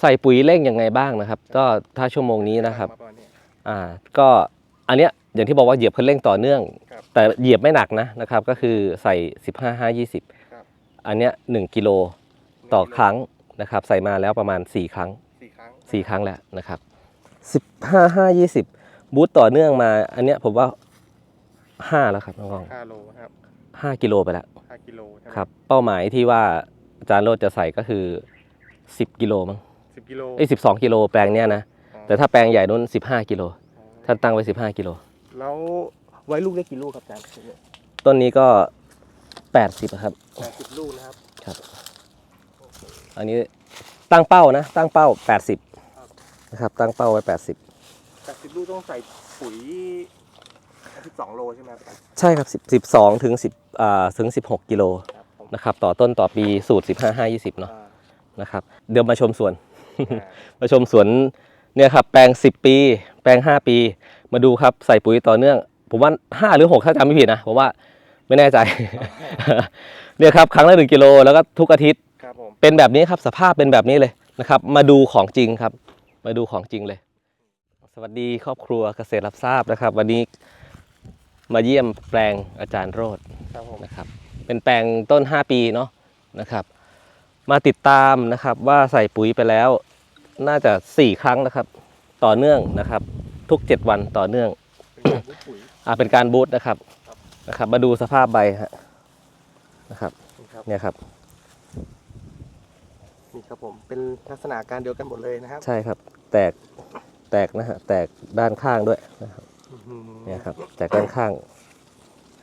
ใส่ปุ๋ยเร่งยังไงบ้างนะครับ ก็ถ้าชั่วโมงนี้นะครับมาปมาณเนี้ยอ่าก็อันเนี้ยอย่างที่บอกว่าเหยียบคันเร่งต่อเนื่อง ครับ แต่เหยียบไม่หนักนะนะครับ ก็คือใส่ 15 5 ครับ20 อันเนี้ย1กิโลต่อครั้งนะครับ ใส่มาแล้วประมาณ 4 ครั้ง สี่ครั้ง4ครั้งแล้วนะครับ15 5 20บูตต่อเนื่องมา อันเนี้ยผมว่า5แล้วครับน้องห้าโลครับๆ5กิโลไปแล้วห้ากิโลใช่ไหมครับ เป้าหมายที่ว่าอาจารย์โรดจะใส่ก็คือ10กิโลมั้ง สิบกิโลเอ้ย12กิโลแปลงเนี้ยนะอ๋อแต่ถ้าแปลงใหญ่นู้น15กิโลอ๋อท่านตั้งไว้15กิโล แล้วไว้ลูกได้กี่ลูกครับอาจารย์ต้นนี้ก็80อะครับแปดสิบลูกนะครับ ครับ อันนี้ตั้งเป้านะ ตั้งเป้า80นะครับ ตั้งเป้าไว้80แปดสิบลูกต้องใส่ปุ๋ยสิบสองโลใช่ไหมครับอาจารย์ใช่ครับ10 12ถึง10อ่าถึง16กิโลครับผมนะครับ ต่อต้นต่อปีสูตร15 5 20เนาะอ่านะครับ เดี๋ยวมาชมสวนอ่า มาชมสวนเนี่ยครับแปลง 10 ปี แปลง 5 ปี มาดูครับใส่ปุ๋ยต่อเนื่อง ผมว่า 5 หรือ 6 ถ้าจำไม่ผิดนะผมว่าไม่แน่ใจ เนี่ยครับครั้งละ1กิโลแล้วก็ทุกอาทิตย์ครับผมเป็นแบบนี้ครับสภาพเป็นแบบนี้เลยนะครับ มาดูของจริงครับ มาดูของจริงเลย สวัสดีครอบครัวเกษตรรับทราบนะครับ วันนี้มาเยี่ยมแปลงอาจารย์โรดครับผมนะครับ เป็นแปลงต้น 5 ปีเนาะนะครับ มาติดตามนะครับว่าใส่ปุ๋ยไปแล้ว น่าจะ 4 ครั้งนะครับ ต่อเนื่องนะครับ ทุก 7 วันต่อเนื่องเป็นการบู๊ปุ๋ยอ่าเป็นการบูตนะครับครับนะครับ มาดูสภาพใบฮะนะครับนี่ครับเนี่ยครับนี่ครับผมเป็นลักษณะการเดียวกันหมดเลยนะครับ ใช่ครับ แตกแตกนะฮะแตกด้านข้างด้วยนะครับอื้อหือเนี่ยครับ แตกด้านข้าง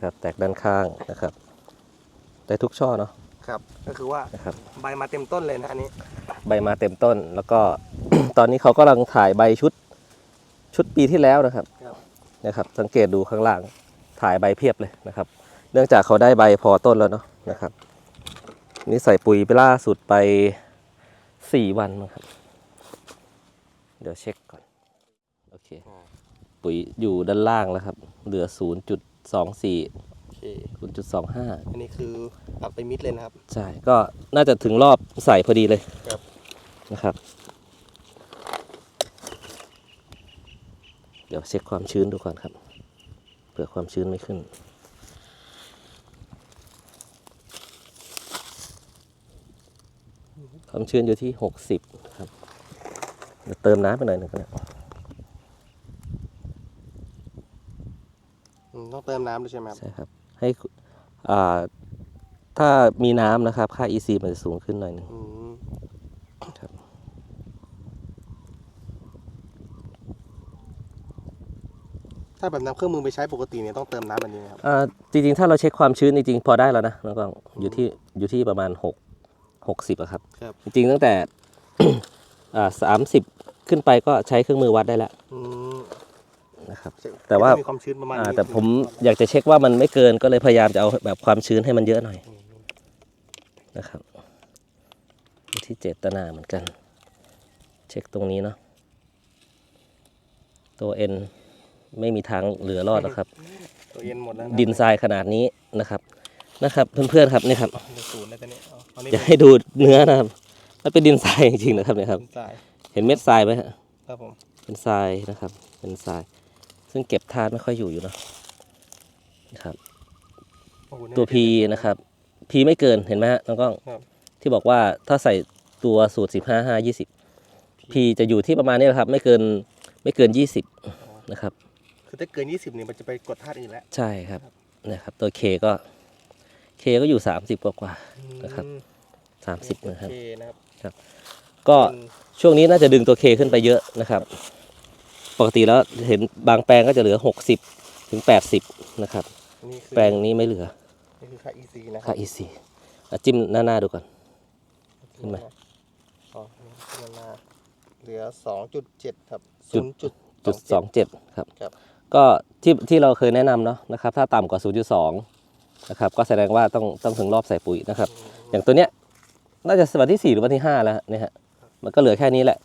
ครับ แตกด้านข้างนะครับได้ทุกช่อเนาะครับ ก็คือว่านะครับใบมาเต็มต้นเลยนะอันนี้ ใบมาเต็มต้น แล้วก็ ตอนนี้เขากำลังถ่ายใบชุดชุดปีที่แล้วนะครับครับนะครับ สังเกตดูข้างล่างถ่ายใบเพียบเลยนะครับ เนื่องจากเขาได้ใบพอต้นแล้วเนาะนะครับ นี่ใส่ปุ๋ยไปล่าสุดไปสี่วันมั้งครับ เดี๋ยวเช็คก่อน โอเค ปุ๋ยอยู่ด้านล่างแล้วครับ เหลือ0.24โอเค0.25อันนี้คือตัดไปมิดเลยนะครับ ใช่ ก็น่าจะถึงรอบใส่พอดีเลยครับ นะครับ เดี๋ยวเช็คความชื้นดูก่อนครับ เผื่อความชื้นไม่ขึ้น ความชื้นอยู่ที่ 60 ครับ เดี๋ยวเติมน้ำไปหน่อยหนึ่งก็ได้อืมต้องเติมน้ำด้วยใช่ไหมครับ ใช่ครับ ให้คุอ่าถ้ามีน้ำนะครับ ค่า EC มันจะสูงขึ้นหน่อยหนึงอืม ครับ ถ้าแบบนำเครื่องมือไปใช้ปกติเนี่ยต้องเติมน้ำแบบนี้ไหมครับอ่าจริงๆ ถ้าเราเช็คความชื้นจริงๆ พอได้แล้วนะน้องกล้องอยู่ที่อยู่ที่ประมาณ6 60อะครับ ครับ จริงๆ ตั้งแต่อ่าสามสิบขึ้นไปก็ใช้เครื่องมือวัดได้แล้วอืมนะครับ แต่ว่ามีความชื้นประมาณอ่านี้แต่ผมอยากจะเช็คว่ามันไม่เกินก็เลยพยายามจะเอาแบบความชื้นให้มันเยอะหน่อยนะครับอยู่ที่เจตนาเหมือนกัน เช็คตรงนี้เนาะตัว N ไม่มีทางเหลือรอดหรอกครับ ตัวเย็นหมดแล้วะดินทรายขนาดนี้นะครับนะครับเพื่อนๆครับนี่ครับในศูนย์แล้วตอนนี้เอาเอานี่อยากให้ดูเนื้อนะครับมันเป็นดินทรายจริงๆนะครับเนี่ยครับดินทรายเห็นเม็ดทรายไหมฮะครับผมเป็นทรายนะครับ เป็นทราย ซึ่งเก็บธาตุไม่ค่อยอยู่อยู่เนอะนะครับ โอ้โหตัว P นะครับ P ไม่เกินเห็นไหมฮะน้องกล้องครับ ที่บอกว่าถ้าใส่ตัวสูตร 15 5 20 P จะอยู่ที่ประมาณนี้แหละครับ ไม่เกินไม่เกิน 20นะครับ คือถ้าเกิน 20เนี่ยมันจะไปกดธาตุอื่นแล้วใช่ครับนะครับ ตัว K ก็ K ก็อยู่ 30 กว่ากว่านะครับอืมๆ30นะครับโอเคนะครับ ก็เป็นช่วงนี้น่าจะดึงตัว K ขึ้นไปเยอะนะครับ ปกติแล้วเห็นบางแปลงก็จะเหลือ 60 ถึง 80 นะครับนี่คือแปลงนี้ไม่เหลือนี่คือค่า EC นะครัค่า EC อะจิ้มหน้าๆดูก่อน ขึ้นไหมอ๋อขึ้นมาหน้าเหลือ 2.7 ครับจุด0.27จุดสองเจ็ดครับ ครับ ก็ที่ที่เราเคยแนะนำเนาะนะครับถ้าต่ำกว่า 0.2 นะครับก็แสดงว่าต้องต้องถึงรอบใส่ปุ๋ยนะครับ อย่างตัวเนี้ยน่าจะวันที่ 4 หรือวันที่ 5 แล้วเนี่ยฮะมันก็เหลือแค่นี้แหละ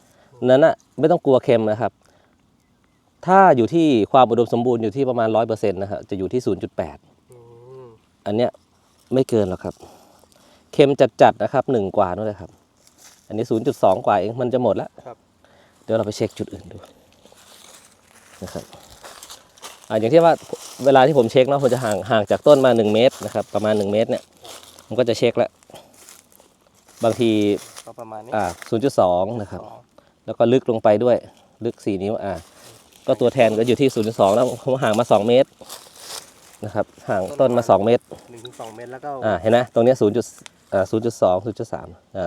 นั้นอะไม่ต้องกลัวเค็มนะครับ ถ้าอยู่ที่ความอุดมสมบูรณ์อยู่ที่ประมาณ 100%นะฮะจะอยู่ที่ 0.8อืมอันเนี้ยไม่เกินหรอกครับ เค็มจัดๆนะครับหนึ่งกว่านั่นเลยครับ อันนี้ 0.2 กว่าเองมันจะหมดแล้วครับเดี๋ยวเราไปเช็คจุดอื่นดูนะครับ อ่าอย่างที่ว่าเวลาที่ผมเช็คเนาะผมจะห่างห่างจากต้นมา 1 เมตรนะครับประมาณ 1 เมตรเนี่ยผมก็จะเช็คแล้ว บางทีก็ประมาณนี้อ่า0.2นะครับสองแล้วก็ลึกลงไปด้วยลึก 4 นิ้วอ่าก็ตัวแทนก็อยู่ที่0.2แล้วผมห่างมา 2 เมตรนะครับห่างต้นมา 2 เมตรหนึ่งถึงสองเมตรแล้วก็อ่าเห็นไหมตรงเนี้ย0จุดอ่า0.2 0.3อ่า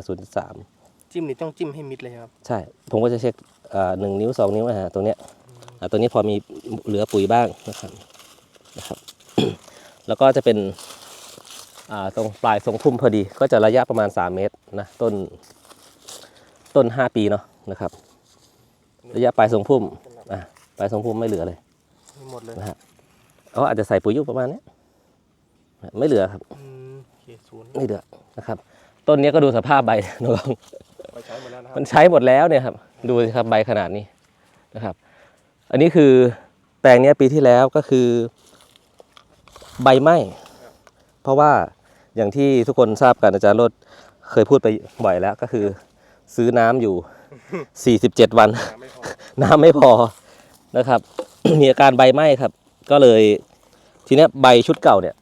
0.3จิ้มนี่ต้องจิ้มให้มิดเลยครับ ใช่ ผมก็จะเช็คอ่าหนึ่งนิ้วสองนิ้วนะฮะตรงเนี้ยอ่า ตัวนี้พอมีเหลือปุ๋ยบ้างนะครับนะครับ แล้วก็จะเป็นอ่าตรงปลายทรงพุ่มพอดี ก็จะระยะประมาณ 3 เมตรนะต้นต้น 5 ปีเนาะนะครับ ระยะปลายทรงพุ่มอะปลายทรงพุ่มไม่เหลือเลยไม่หมดเลยนะฮะเขาอาจจะใส่ปุ๋ยอยู่ประมาณเนี้ยไม่เหลือครับอืมโอเคศูนย์ไม่เหลือนะครับ ต้นเนี้ยก็ดูสภาพใบน้องไปใช้หมดแล้วนะครัมันใช้หมดแล้วเนี่ยครับ ดูสิครับใบขนาดนี้นะครับ อันนี้คือแปลงเนี้ยปีที่แล้วก็คือใบไหม้เพราะว่าอย่างที่ทุกคนทราบกันอาจารย์โรดเคยพูดไปบ่อยแล้วก็คือ ซื้อน้ำอยู่ 47 วันไม่พอน้ำไม่พอนะครับ มีอาการใบไหม้ครับ ก็เลยทีเนี้ยใบชุดเก่าเนี่ย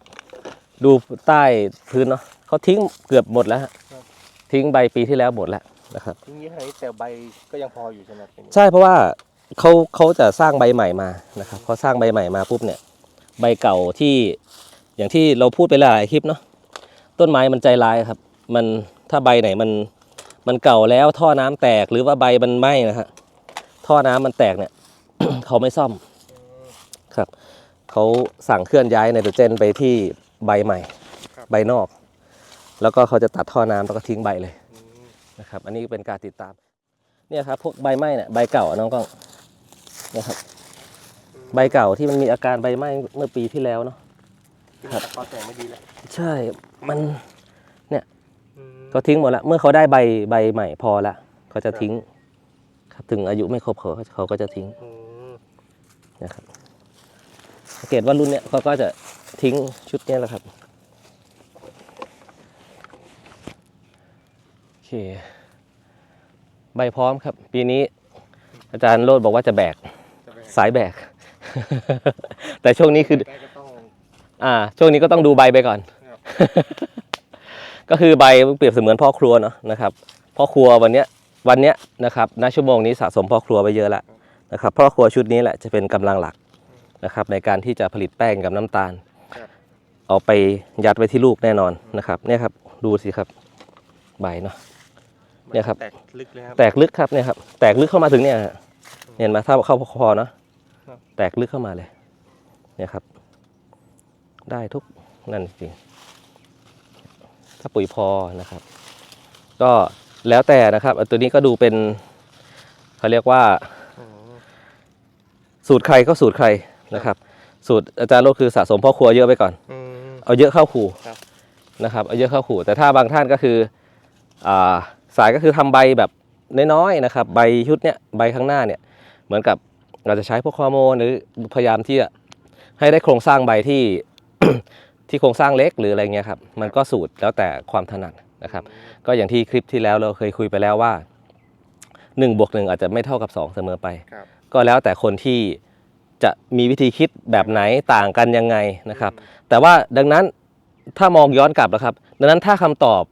ดูใต้พื้นเนาะเขาทิ้งเกือบหมดแล้วฮะทิ้งใบปีที่แล้วหมดแล้วนะครับทีนี้ขนาดนี้แต่ใบก็ยังพออยู่ใช่ไหมเป็นใช่เพราะว่า เขาเขาจะสร้างใบใหม่มานะครับเขาสร้างใบใหม่มาปุ๊บเนี่ย ใบเก่าที่อย่างที่เราพูดไปหลายคลิปเนาะต้นไม้มันใจร้ายครับ มันถ้าใบไหนมันมันเก่าแล้วท่อน้ำแตกหรือว่าใบมันไหม้นะฮะท่อน้ำมันแตกเนี่ยเขาไม่ซ่อมครับเขาสั่งเคลื่อนย้ายไนโตรเจนไปที่ใบใหม่ ใบนอก แล้วก็เขาจะตัดท่อน้ำแล้วก็ทิ้งใบเลยอืมนะครับ อันนี้เป็นการติดตาม เนี่ยครับพวกใบไหม้เนี่ยใบเก่าอะน้องกล้อง นะครับ ใบเก่าที่มันมีอาการใบไหม้เมื่อปีที่แล้วเนาะครับพอแต่งไม่ดีเลยใช่มันอืมเขาทิ้งหมดแล้วเมื่อเขาได้ใบใบใหม่พอละเขาจะทิ้ง ครับถึงอายุไม่ครบเขาเขาก็จะทิ้งอืมนะครับสังเกตว่ารุ่นเนี้ยเขาก็จะทิ้งชุดเนี้ยแหละครับโอเคใบพร้อมครับ ปีนี้อาจารย์โรดบอกว่าจะแบกจะไป สายแบก แต่ช่วงนี้คือ ได้ก็ต้องอ่า ช่วงนี้ก็ต้องดูใบไปก่อนครับก็คือใบเปรียบเสมือนพ่อครัวเนาะนะครับพ่อครัววันเนี้ยวันเนี้ยนะครับณชั่วโมงนี้สะสมพ่อครัวไปเยอะแล้วนะครับพ่อครัวชุดนี้แหละจะเป็นกำลังหลักนะครับ ในการที่จะผลิตแป้งกับน้ำตาล ครับ เอาไปยัดไว้ที่ลูกแน่นอนนะครับ เนี่ยครับดูสิครับใบเนาะ เนี่ยครับ แตกลึกเลยครับแตกลึกครับเนี่ยครับแตกลึกเข้ามาถึงเนี่ยฮะเห็นไหมถ้าเข้าคอเนาะครับแตกลึกเข้ามาเลยเนี่ยครับ ได้ทุกนั่นจริงถ้าปุ๋ยพอนะครับ ก็แล้วแต่นะครับอันตัวนี้ก็ดูเป็นเขาเรียกว่าอืมสูตรใครก็สูตรใครนะครับ สูตรอาจารย์โลกคือสะสมพ่อครัวเยอะไปก่อนอืมเอาเยอะเข้าขู่ครับนะครับเอาเยอะเข้าขู่ แต่ถ้าบางท่านก็คืออ่าสายก็คือทำใบแบบน้อยๆนะครับ ใบชุดเนี้ยใบข้างหน้าเนี่ย เหมือนกับ เราจะใช้พวกฮอร์โมนหรือพยายามที่จะให้ได้โครงสร้างใบที่ที่โครงสร้างเล็กหรืออะไรเงี้ยครับมันก็สูตรแล้วแต่ความถนัดนะครับ ก็อย่างที่คลิปที่แล้วเราเคยคุยไปแล้วว่า1บวกหอาจจะไม่เท่ากับ 2 เสมอไปครับก็แล้วแต่คนที่จะมีวิธีคิดแบบไหนต่างกันยังไงนะครับ แต่ว่าดังนั้นถ้ามองย้อนกลับนะครับ ดังนั้นถ้าคำตอบ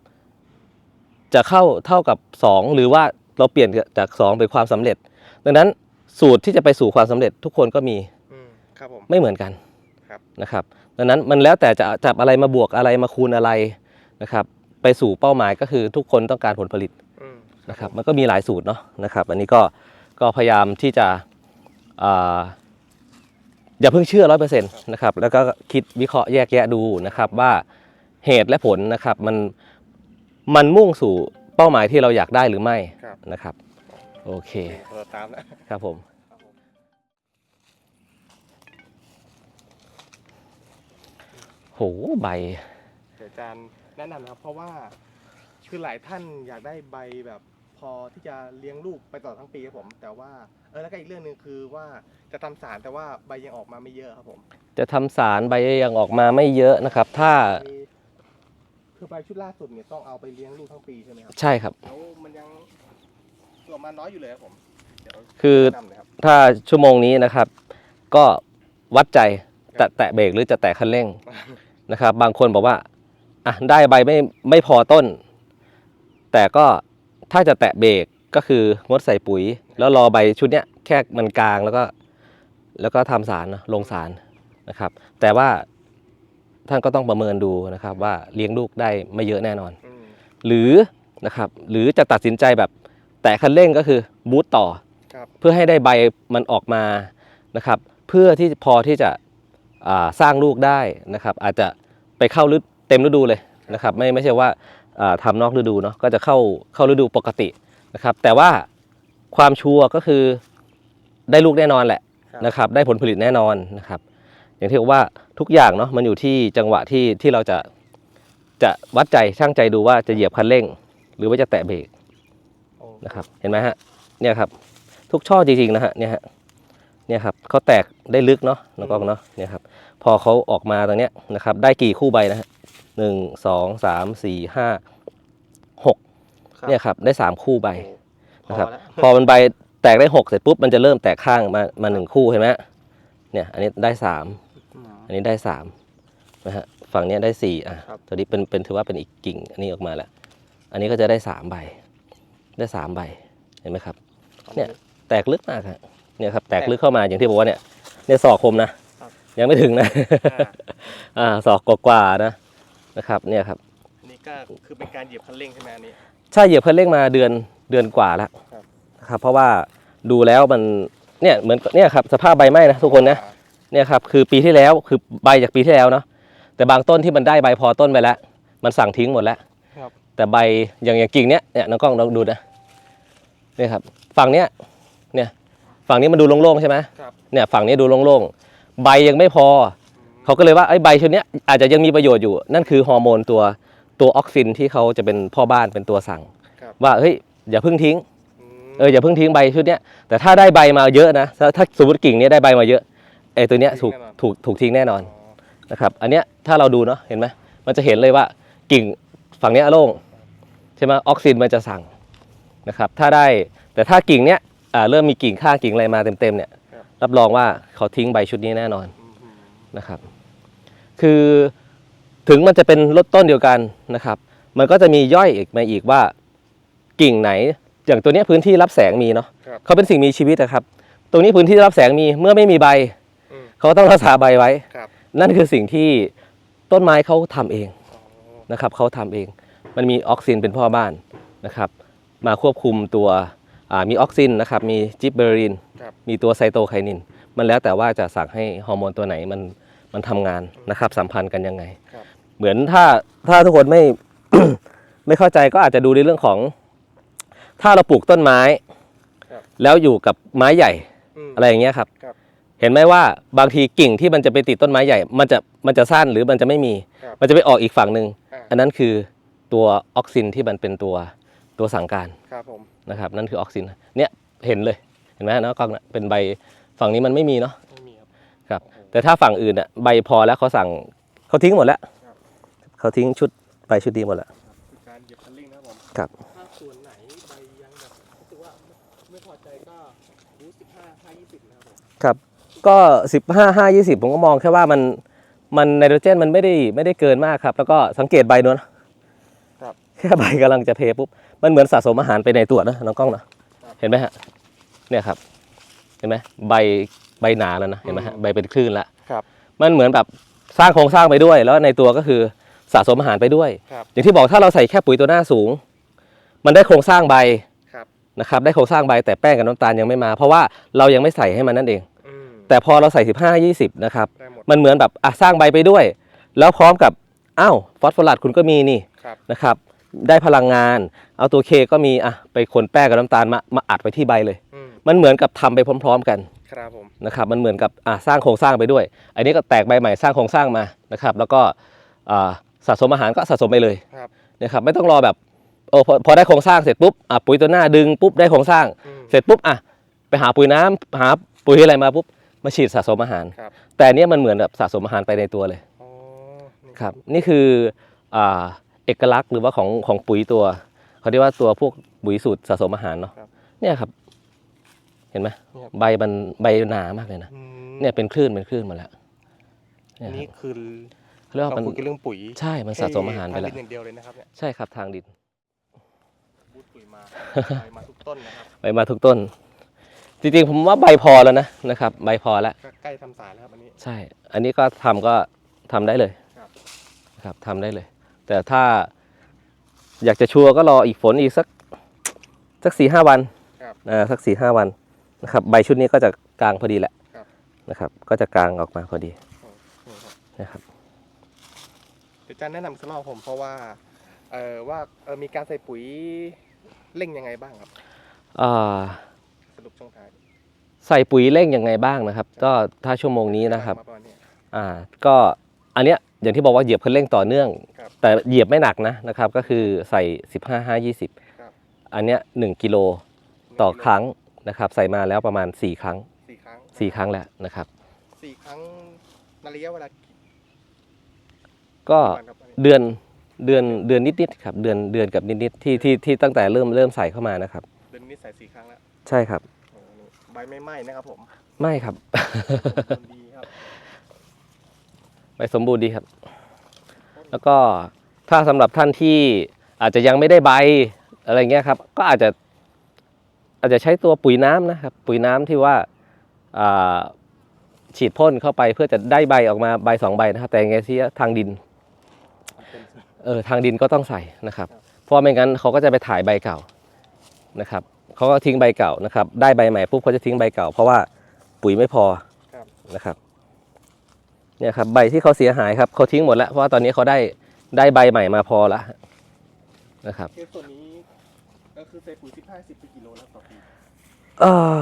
จะเข้าเท่ากับ 2 หรือว่าเราเปลี่ยนจาก 2 เป็นความสำเร็จ ดังนั้น สูตรที่จะไปสู่ความสำเร็จทุกคนก็มีอืมครับผมไม่เหมือนกันครับนะครับ ดังนั้นมันแล้วแต่จะจับอะไรมาบวกอะไรมาคูณอะไรนะครับ ไปสู่เป้าหมายก็คือทุกคนต้องการผลผลิตอืมนะครับ มันก็มีหลายสูตรเนาะนะครับ อันนี้ก็ก็พยายามที่จะอ่าอย่าเพิ่งเชื่อร้อยเปอร์เซ็นต์นะครับ แล้วก็คิดวิเคราะห์แยกแยะดูนะครับว่าเหตุและผลนะครับมันมันมุ่งสู่เป้าหมายที่เราอยากได้หรือไม่ครับนะครับ โอเคเออตามนะครับผมครับผมโหใบเดี๋ยวอาจารย์แนะนำนะครับ เพราะว่าคือหลายท่านอยากได้ใบแบบพอที่จะเลี้ยงลูกไปต่อทั้งปีครับผม แต่ว่าเออแล้วก็อีกเรื่องหนึ่งคือว่าจะทำสารแต่ว่าใบยังออกมาไม่เยอะครับผม จะทำสารใบยังออกมาไม่เยอะนะครับ ถ้ามีคือใบชุดล่าสุดเนี่ยต้องเอาไปเลี้ยงลูกทั้งปีใช่ไหมครับใช่ครับแล้วมันยัง ส่วนมาน้อยอยู่เลยครับผมเดี๋ยวคือแนะนำหน่อยครับถ้าชั่วโมงนี้นะครับ ก็วัดใจแตะแตะเบรกหรือจะแตะคันเร่งนะครับ บางคนบอกว่าอะได้ใบไม่ไม่พอต้น แต่ก็ถ้าจะแตะเบรกก็คืองดใส่ปุ๋ย แล้วรอใบชุดเนี้ยแค่มันกลางแล้วก็แล้วก็ทำสารเนอะลงสารนะครับ แต่ว่าท่านก็ต้องประเมินดูนะครับ ว่าเลี้ยงลูกได้ไม่เยอะแน่นอน อืมหรือนะครับหรือจะตัดสินใจแบบ แตะคันเร่งก็คือบูตต่อครับเพื่อให้ได้ใบมันออกมานะครับ เพื่อที่พอที่จะอ่าสร้างลูกได้นะครับ อาจจะไปเข้าฤดูเต็มฤดูเลยนะครับ ไม่ไม่ใช่ว่าอ่าทำานอกฤดูเนาะก็จะเข้าเข้าฤดูปกตินะครับ แต่ว่าความชัวร์ก็คือได้ลูกแน่นอนแหละครับนะครับ ได้ผลผลิตแน่นอนนะครับ อย่างที่บอกว่าทุกอย่างเนาะมันอยู่ที่จังหวะที่ที่เราจะจะวัดใจช่างใจดูว่าจะเหยียบคันเร่ง หรือว่าจะแตะเบรกโอ้ นะครับ เห็นไหมฮะ เนี่ยครับ ทุกช่อจริงๆนะฮะ เนี่ยฮะ เนี่ยครับเขาแตกได้ลึกเนาะน้องกล้องเนาะ เนี่ยครับ พอเขาออกมาตรงเนี้ยนะครับ ได้กี่คู่ใบนะฮะหนึ่งสองสามสี่ห้าหกครับเนี่ยครับ ได้สามคู่ใบโอ้นะครับพอแล้วพอมันใบแตกได้หกเสร็จปุ๊บ มันจะเริ่มแตกข้างมา มาหนึ่งคู่เห็นไหมฮะเนี่ย อันนี้ได้สามอืมอันนี้ได้สามนะฮะ ฝั่งเนี้ยได้สี่อะครับตัวนี้เป็น เป็นถือว่าเป็นอีกกิ่ง อันนี้ออกมาแล้ว อันนี้ก็จะได้สามใบ ได้สามใบเห็นไหมครับเนี่ยแตกลึกมากครับเนี่ยครับแตกลึกเข้ามาอย่างที่บอกว่าเนี่ยเนี่ยศอกคมนะครับยังไม่ถึงนะอ่าอ่าศอกกว่าๆนะนะครับเนี่ยครับนี่ก็คือเป็นการเหยียบคันเร่งใช่ไหมอันนี้ใช่เหยียบคันเร่งมาเดือนเดือนกว่าแล้วครับนะครับเพราะว่าดูแล้วมันเนี่ยเหมือนเนี่ยครับสภาพใบไหม้นะทุกคนนะอ่าเนี่ยครับคือปีที่แล้วคือใบจากปีที่แล้วเนาะแต่บางต้นที่มันได้ใบพอต้นไปแล้ว มันสั่งทิ้งหมดแล้วครับแต่ใบอย่างอย่างกิ่งเนี้ยเนี่ยน้องกล้องลองดูนะ เนี่ยครับฝั่งเนี้ยเนี่ยฝั่งนี้มันดูโล่งๆใช่ไหมครับเนี่ยฝั่งนี้ดูโล่งๆใบยังไม่พอ เขาก็เลยว่าไอ้ใบชนิดเนี้ยอาจจะยังมีประโยชน์อยู่ นั่นคือฮอร์โมนตัวตัวออกซินที่เขาจะเป็นพ่อบ้านเป็นตัวสั่งครับว่าเฮ้ยอย่าเพิ่งทิ้งอืมเอออย่าเพิ่งทิ้งใบชุดเนี้ยแต่ถ้าได้ใบมาเยอะนะถ้าถ้าสมมติกิ่งเนี้ยได้ใบมาเยอะไอ้ตัวเนี้ยถูกถูกถูกทิ้งแน่นอนอ๋อนะครับอันเนี้ยถ้าเราดูเนาะเห็นไหมมันจะเห็นเลยว่ากิ่งฝั่งเนี้ยโล่งใช่ไหมออกซินมันจะสั่ง นะครับถ้าได้แต่ถ้ากิ่งเนี้ยอ่าเริ่มมีกิ่งข้างกิ่งอะไรมาเต็มๆเนี่ยรับรองว่าเขาทิ้งใบชุดนี้แน่นอนอืมนะครับ คือถึงมันจะเป็นลดต้นเดียวกันนะครับ มันก็จะมีย่อยอีกมาอีกว่า กิ่งไหนอย่างตัวเนี้ยพื้นที่รับแสงมีเนาะครับเขาเป็นสิ่งมีชีวิตนะครับ ตรงนี้พื้นที่รับแสงมีเมื่อไม่มีใบอืมเขาต้องรักษาใบไว้ครับนั่นคือสิ่งที่ต้นไม้เขาทำเองอ๋อนะครับเขาทำเอง มันมีออกซินเป็นพ่อบ้านนะครับ มาควบคุมตัวอ่ามีออกซินนะครับมีจิบเบอรินครับมีตัวไซโตไคนิน มันแล้วแต่ว่าจะสั่งให้ฮอร์โมนตัวไหนมันมันทำงานนะครับสัมพันธ์กันยังไงครับเหมือนถ้าถ้าทุกคนไม่ไม่เข้าใจก็อาจจะดูในเรื่องของ ถ้าเราปลูกต้นไม้ครับแล้วอยู่กับไม้ใหญ่มอะไรอย่างเงี้ยครับครับ เห็นไหมว่าบางทีกิ่งที่มันจะไปติดต้นไม้ใหญ่ มันจะมันจะสั้นหรือมันจะไม่มีครับมันจะไปออกอีกฝั่งหนึ่งอ่าอันนั้นคือตัวออกซินที่มันเป็นตัว ตัวสั่งการครับผมนะครับนั่นคือออกซินเนี่ยเห็นเลยเห็นไหมเนาะกล้องน่ะเป็นใบฝั่งนี้มันไม่มีเนาะไม่มีครับครับโอ้โหแต่ถ้าฝั่งอื่นอะใบพอแล้วเขาสั่งเขาทิ้งหมดแล้วครับเขาทิ้งชุดใบชุดดีหมดแล้วคือการเหยียบคันเร่งนะครับผมครับถ้าส่วนไหนใบยังแบบรู้สึกว่าไม่ไม่พอใจก็บูสิบห้าห้ายี่สิบนะครับผมครับก็15 5 20ผมก็มองแค่ว่ามันมันไนโตรเจนมันไม่ได้ไม่ได้เกินมากครับ แล้วก็สังเกตใบนู้นนะครับแค่ใบกำลังจะเพปุ๊บ มันเหมือนสะสมอาหารไปในตัวนะน้องกล้องนะเห็นไหมฮะเนี่ยครับ เห็นไหมใบใบหนาแล้วนะเห็นไหมฮะใบเป็นคลื่นละครับ มันเหมือนแบบสร้างโครงสร้างไปด้วย แล้วในตัวก็คือสะสมอาหารไปด้วยครับอย่างที่บอกถ้าเราใส่แค่ปุ๋ยตัวหน้าสูง มันได้โครงสร้างใบครับนะครับได้โครงสร้างใบแต่แป้งกับน้ำตาลยังไม่มา เพราะว่าเรายังไม่ใส่ให้มันนั่นเองอืมแต่พอเราใส่ 15 20นะครับได้หมดมันเหมือนแบบอะสร้างใบไปด้วย แล้วพร้อมกับอ้าวฟอสฟอรัสคุณก็มีนี่ครับนะครับ ได้พลังงาน เอาตัวเคก็มีอะไปขนแป้งกับน้ำตาลมามาอัดไว้ที่ใบเลยอืมมันเหมือนกับทำไปพร้อม ๆ กันครับผมนะครับมันเหมือนกับอะสร้างโครงสร้างไปด้วย อันนี้ก็แตกใบใหม่สร้างโครงสร้างมานะครับ แล้วก็อ่าสะสมอาหารก็สะสมไปเลยครับนะครับไม่ต้องรอแบบโอ้พอพอได้โครงสร้างเสร็จปุ๊บอะปุ๋ยตัวหน้าดึงปุ๊บได้โครงสร้างอืมเสร็จปุ๊บอะไปหาปุ๋ยน้ำหาปุ๋ยอะไรมาปุ๊บมาฉีดสะสมอาหารครับแต่อันเนี้ยมันเหมือนแบบสะสมอาหารไปในตัวเลยอ๋อนี่ครับนี่คืออ่า เอกลักษณ์หรือว่าของของปุ๋ยตัวเขาเรียกว่าตัวพวกปุ๋ยสูตรสะสมอาหารเนาะครับเนี่ยครับ เห็นไหมเนี่ยใบมันใบหนามากเลยนะอืมเนี่ยเป็นคลื่นเป็นคลื่นหมาแล้วเนี่อัยนคนี้รับคือเขาเรียกเราว่ามันคุยกันเรื่องปุ๋ยใช่มันสะสมอาหารไปแล้วทงดินอย่างเดียวเลยนะครับเนี่ยใช่ครับทางดิน บูดปุ๋ยมา ไปมาทุกต้นนะครับใบมาทุกต้น จริงๆผมว่าใบพอแล้วนะนะครับ ใบพอแล้ว ก็ใกล้ทำสารแล้วครับอันนี้ ใช่ อันนี้ก็ทำก็ทำได้เลยครับ นะครับทำได้เลย แต่ถ้าอยากจะชัวร์ก็รออีกฝนอีกสักสักสี่ห้าวันครับอ่าสักสี่ห้าวันนะครับ ใบชุดนี้ก็จะกลางพอดีแหละครับนะครับ ก็จะกลางออกมาพอดีนี่ครับนะครับเดี๋ยวอาจารย์แนะนำสักรอบผมเพราะว่าเอ่อว่าเอ่อมีการใส่ปุ๋ยเร่งยังไงบ้างครับอ่าสรุปช่วงท้ายใส่ปุ๋ยเร่งยังไงบ้างนะครับ ก็ถ้าชั่วโมงนี้นะครับมาประมาณนี้อ่า ก็อันเนี้ย อย่างที่บอกว่าเหยียบคันเร่งต่อเนื่อง ครับแต่เหยียบไม่หนักนะนะครับ ก็คือใส่ 15 5 20ครับอันเนี้ย1กิโลต่อครั้งนะครับ ใส่มาแล้วประมาณ 4 ครั้ง สี่ครั้ง4 ครั้งแล้วนะครับ สี่ครั้งในระยะเวลากี่ก็วันครับอันนี้เดือนเดือนเดือนนิดๆครับเดือนเดือนกับนิดๆที่ที่ที่ตั้งแต่เริ่มเริ่มใส่เข้ามานะครับ เดือนนี้ใส่สี่ครั้งแล้วใช่ครับ โอ้โหนี่ใบไม่ไหม้นะครับผมไม่ครับต้นดีครับ ไปสมบูรณ์ดีครับ แล้วก็ถ้าสำหรับท่านที่อาจจะยังไม่ได้ใบอะไรเงี้ยครับ ก็อาจจะอาจจะใช้ตัวปุ๋ยน้ำนะครับ ปุ๋ยน้ำที่ว่าฉีดพ่นเข้าไปเพื่อจะได้ใบออกมาใบสองใบนะครับแต่งไงที่ทางดินเออทางดินก็ต้องใส่นะครับ เพราะไม่งั้นเขาก็จะไปถ่ายใบเก่านะครับเขาก็ทิ้งใบเก่านะครับ ได้ใบใหม่ปุ๊บเขาจะทิ้งใบเก่า เพราะว่าปุ๋ยไม่พอนะครับ เนี่ยครับใบที่เขาเสียหายครับเขาทิ้งหมดแล้วเพราะว่าตอนนี้เขาได้ได้ใบใหม่มาพอแล้วนะครับเคสตัวนี้ก็คือใส่ปุ๋ยสิบห้าสิบกิโลแล้วต่อปีเออ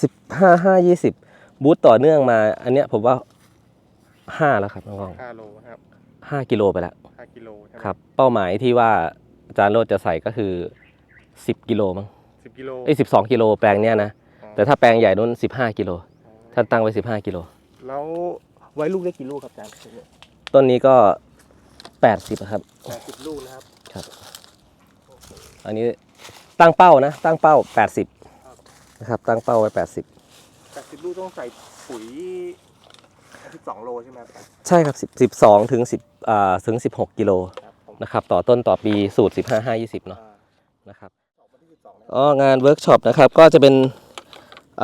สิบห้าห้ายี่สิบบูตต่อเนื่องมา อันเนี้ยผมว่าห้าแล้วครับน้องห้าโลนะครับๆห้ากิโลไปแล้วห้ากิโลใช่ไหมครับ เป้าหมายที่ว่าอาจารย์โรดจะใส่ก็คือสิบกิโลมั้งสิบกิโลเอ้ยสิบสองกิโลแปลงเนี้ยนะอ๋อแต่ถ้าแปลงใหญ่นู้นสิบห้ากิโลท่านตั้งไว้สิบห้ากิโลแล้ว ไว้ลูกได้กี่ลูกครับอาจารย์ต้นนี้ก็แปดสิบครับแปดสิบลูกนะครับ ครับ อันนี้ตั้งเป้านะ ตั้งเป้าแปดสิบนะครับ ตั้งเป้าไว้แปดสิบแปดสิบลูกต้องใส่ปุ๋ยสิบสองโลใช่ไหมครับอาจารย์ใช่ครับสิบสิบสองถึงสิบอ่าถึงสิบหกกิโลครับผมนะครับ ต่อต้นต่อปีสูตรสิบห้าห้ายี่สิบเนาะอ่านะครับออกวันที่สิบสองนะอ๋องานเวิร์กช็อปนะครับก็จะเป็น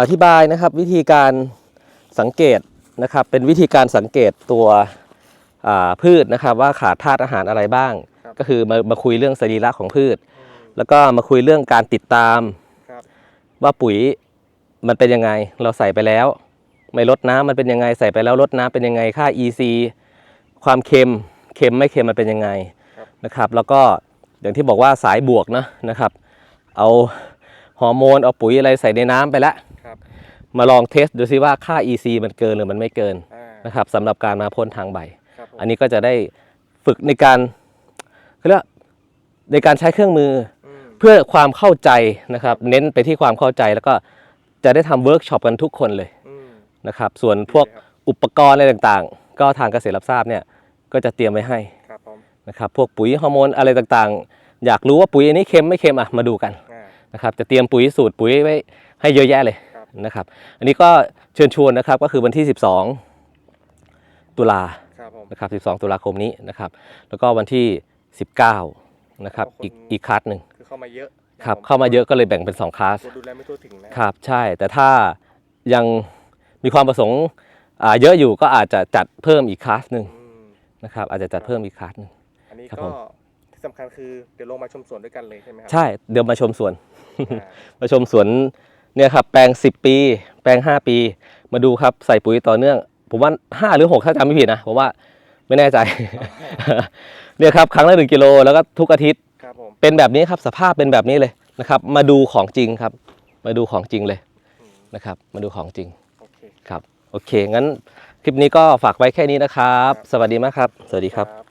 อธิบายนะครับ วิธีการสังเกต นะครับ เป็นวิธีการสังเกตตัวอ่าพืชนะครับ ว่าขาดธาตุอาหารอะไรบ้าง ก็คือมามาคุยเรื่องสรีระของพืชอืมแล้วก็มาคุยเรื่องการติดตามครับว่าปุ๋ยมันเป็นยังไง เราใส่ไปแล้ว ไม่ลดน้ำมันเป็นยังไง ใส่ไปแล้วลดน้ำเป็นยังไงค่า EC ความเค็มเค็มไม่เค็มมันเป็นยังไงนะครับ แล้วก็อย่างที่บอกว่าสายบวกนะนะครับ เอาฮอร์โมนเอาปุ๋ยอะไรใส่ในน้ำไปแล้วครับ มาลองเทสดูซิว่าค่า EC มันเกินหรือมันไม่เกินอ่านะครับสำหรับการมาพ่นทางใบครับผมอันนี้ก็จะได้ฝึกในการเขาเรียกว่าในการใช้เครื่องมืออืมเพื่อความเข้าใจนะครับ เน้นไปที่ความเข้าใจแล้วก็จะได้ทำเวิร์กช็อปกันทุกคนเลยอืมนะครับ ส่วนพวกดีเลยครับอุปกรณ์อะไรต่างๆ ก็ทางเกษตรรับทราบเนี่ยก็จะเตรียมไว้ให้ครับผมนะครับพวกปุ๋ยฮอร์โมนอะไรต่างๆ อยากรู้ว่าปุ๋ยอันนี้เค็มไม่เค็มอะมาดูกันอ่านะครับจะเตรียมปุ๋ยสูตรปุ๋ยไว้ให้เยอะแยะเลยครับ นะครับ อันนี้ก็เชิญชวนนะครับก็คือวันที่ 12 ตุลาครับผมนะครับ 12 ตุลาคมนี้นะครับ แล้วก็วันที่ 19 นะครับ อีกอีกคลาสหนึ่งคือเข้ามาเยอะครับผมเข้ามาเยอะก็เลยแบ่งเป็น 2คลาสกลัวดูแลไม่ทั่วถึงนะครับใช่แต่ถ้ายังมีความประสงค์อ่าเยอะอยู่ก็อาจจะจัดเพิ่มอีกคลาสหนึ่งอืมนะครับ อาจจะจัดเพิ่มอีกคลาสหนึ่งอันนี้ครับก็ผมที่สำคัญคือเดี๋ยวลงมาชมสวนด้วยกันเลยใช่ไหมครัใช่เดี๋ยวมาชมสวนอ่ามาชมสวน เนี่ยครับแปลง 10 ปี แปลง 5 ปี มาดูครับใส่ปุ๋ยต่อเนื่อง ผมว่า 5 หรือ 6 ถ้าจำไม่ผิดนะผมว่าไม่แน่ใจ เนี่ยครับครั้งละ1กิโลแล้วก็ทุกอาทิตย์ครับผมเป็นแบบนี้ครับสภาพเป็นแบบนี้เลยนะครับ มาดูของจริงครับ มาดูของจริงเลยอืมนะครับ มาดูของจริงโอเคครับ โอเค งั้นคลิปนี้ก็ฝากไว้แค่นี้นะครับครับสวัสดีมากครับ สวัสดีครับครับ